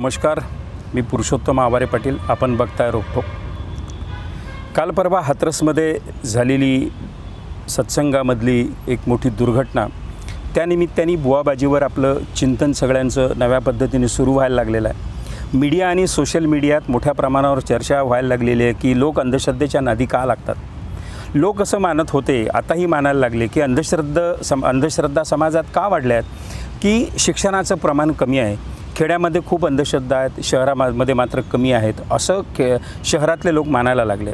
नमस्कार मी पुरुषोत्तम आवारे पाटील आपण बघताय रोखोक काल परवा हाथरसमध्ये झालेली सत्संगामधली एक मोठी दुर्घटना त्यानिमित्ताने बुवाबाजीवर आपलं चिंतन सगळ्यांचं नव्या पद्धतीने सुरू व्हायला लागलेलं आहे. मीडिया आणि सोशल मीडियात मोठ्या प्रमाणावर चर्चा व्हायला लागलेली आहे की लोक अंधश्रद्धेच्या नादी का लागतात? लोक असं मानत होते आताही मानायला लागले की अंधश्रद्धा सम अंधश्रद्धा समाजात का वाढल्या आहेत? की शिक्षणाचं प्रमाण कमी आहे? खेड्यामध्ये खूप अंधश्रद्धा आहेत शहरामध्ये मात्र कमी आहेत असं खे शहरातले लोक मानायला लागले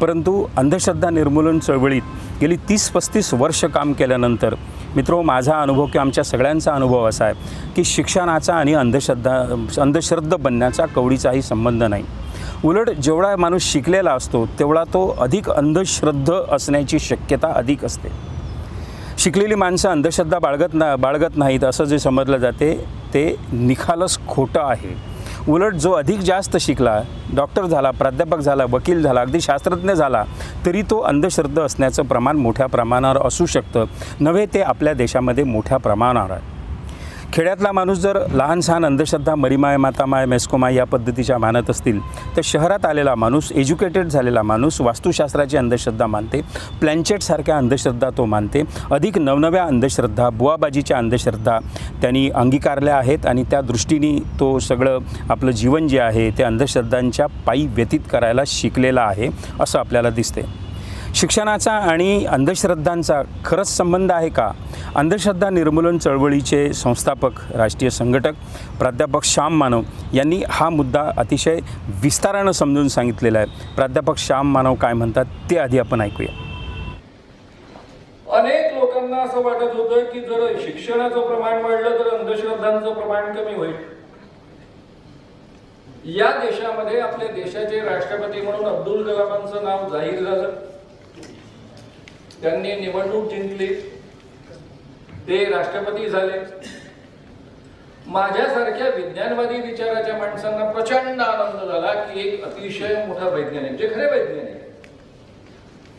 परंतु अंधश्रद्धा निर्मूलन चळवळीत गेली तीस पस्तीस वर्ष काम केल्यानंतर मित्रो माझा अनुभव किंवा आमच्या सगळ्यांचा अनुभव असा आहे की शिक्षणाचा आणि अंधश्रद्धा अंधश्रद्ध बनण्याचा कवडीचाही संबंध नाही. उलट जेवढा माणूस शिकलेला असतो तेवढा तो अधिक अंधश्रद्ध असण्याची शक्यता अधिक असते. शिकलेली माणसं अंधश्रद्धा बाळगत ना बाळगत नाहीत असं जे समजलं जाते ते निखालस खोटं आहे. उलट जो अधिक जास्त शिकला डॉक्टर झाला प्राध्यापक झाला वकील झाला अगदी शास्त्रज्ञ झाला तरी तो अंधश्रद्ध असण्याचं प्रमाण मोठ्या प्रमाणावर असू शकतं. नव्हे ते आपल्या देशामध्ये मोठ्या प्रमाणावर आहे. खेड्यातला माणूस जर लहान सहान अंधश्रद्धा मरीमाय मातामाय मेस्कोमाय या पद्धतीच्या मानत असतील तर शहरात आलेला माणूस एज्युकेटेड झालेला माणूस वास्तुशास्त्राची अंधश्रद्धा मानते प्लॅनचेटसारख्या अंधश्रद्धा तो मानते अधिक नवनव्या अंधश्रद्धा बुवाबाजीच्या अंधश्रद्धा त्यांनी अंगीकारल्या आहेत आणि त्या दृष्टीने तो सगळं आपलं जीवन जे आहे ते अंधश्रद्धांच्या पायी व्यतीत करायला शिकलेला आहे असं आपल्याला दिसते शिक्षणाचा आणि अंधश्रद्धांचा खरंच संबंध आहे का? अंधश्रद्धा निर्मूलन चळवळीचे संस्थापक राष्ट्रीय संघटक प्राध्यापक श्याम मानव यांनी हा मुद्दा अतिशय विस्तारानं समजून सांगितलेला आहे. प्राध्यापक श्याम मानव काय म्हणतात ते आधी आपण ऐकूया. अनेक लोकांना असं वाटत होतं की जर शिक्षणाचं प्रमाण वाढलं तर अंधश्रद्धांचं प्रमाण कमी होईल. या देशामध्ये आपल्या देशाचे राष्ट्रपती म्हणून अब्दुल कलामांचं नाव जाहीर झालं. त्यांनी निवडणूक जिंकली. ते राष्ट्रपती झाले. माझ्यासारख्या विज्ञानवादी विचाराच्या माणसांना प्रचंड आनंद झाला की एक अतिशय मोठा वैज्ञानिक जे खरे वैज्ञानिक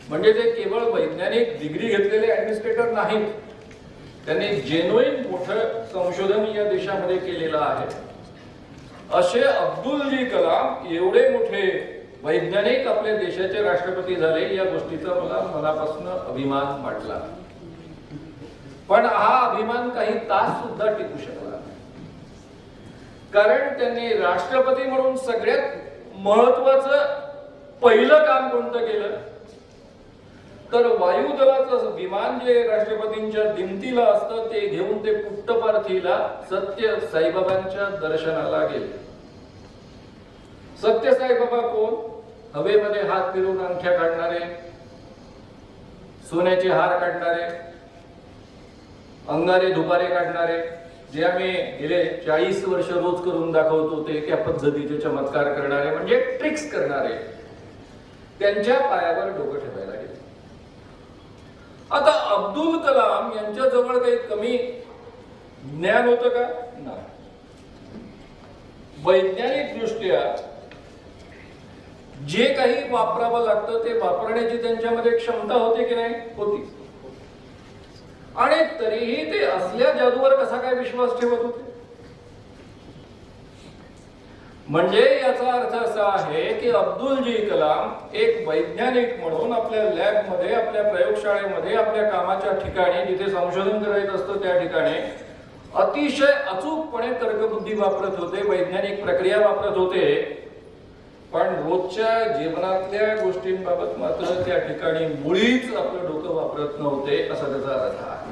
म्हणजे ते केवळ वैज्ञानिक डिग्री घेतलेले ऍडमिनिस्ट्रेटर नाहीत. त्यांनी जेन्युइन मोठं संशोधन या देशामध्ये केलेलं आहे. असे अब्दुलजी कलाम एवढे मोठे वैज्ञानिक आपल्या देशाचे राष्ट्रपती झाले या गोष्टीचा मला मनापासून अभिमान वाटला. पण हा अभिमान काही तास सुद्धा टिकू शकला कारण त्यांनी राष्ट्रपती म्हणून सगळ्यात महत्वाचं पहिलं काम कोणतं केलं? तर वायुदलाचं विमान जे राष्ट्रपतींच्या दिमतीला असतं ते घेऊन ते पुट्टपार्थीला सत्य साईबाबांच्या दर्शनाला गेले. सत्य साईबाबा कोण? हवेमध्ये हात फिरवून अंगठ्या काढणारे सोन्याचे हार काढणारे अंगारे दुपारे काढणारे जे आम्ही गेले चाळीस वर्ष रोज करून दाखवतो ते त्या पद्धतीचे चमत्कार करणारे म्हणजे ट्रिक्स करणारे त्यांच्या पायावर डोकं ठेवायला गेले. आता अब्दुल कलाम यांच्या जवळ काही कमी ज्ञान होतं का? नाही. वैज्ञानिक दृष्ट्या जे काही वापरावं लागतं ते वापरण्याची त्यांच्यामध्ये क्षमता होती की नाही? होती. आणि तरीही ते असल्या जादूवर कसा काय विश्वास ठेवत होते? म्हणजे याचा अर्थ असा आहे की अब्दुलजी कलाम एक वैज्ञानिक म्हणून आपल्या लॅबमध्ये आपल्या प्रयोगशाळेमध्ये आपल्या कामाच्या ठिकाणी जिथे संशोधन करायचं असतं त्या ठिकाणी अतिशय अचूकपणे तर्कबुद्धी वापरत होते वैज्ञानिक प्रक्रिया वापरत होते. पण रोजच्या जीवनातल्या गोष्टींबाबत मात्र त्या ठिकाणी मुळीच आपलं डोकं वापरत नव्हते असा त्याचा अर्थ आहे.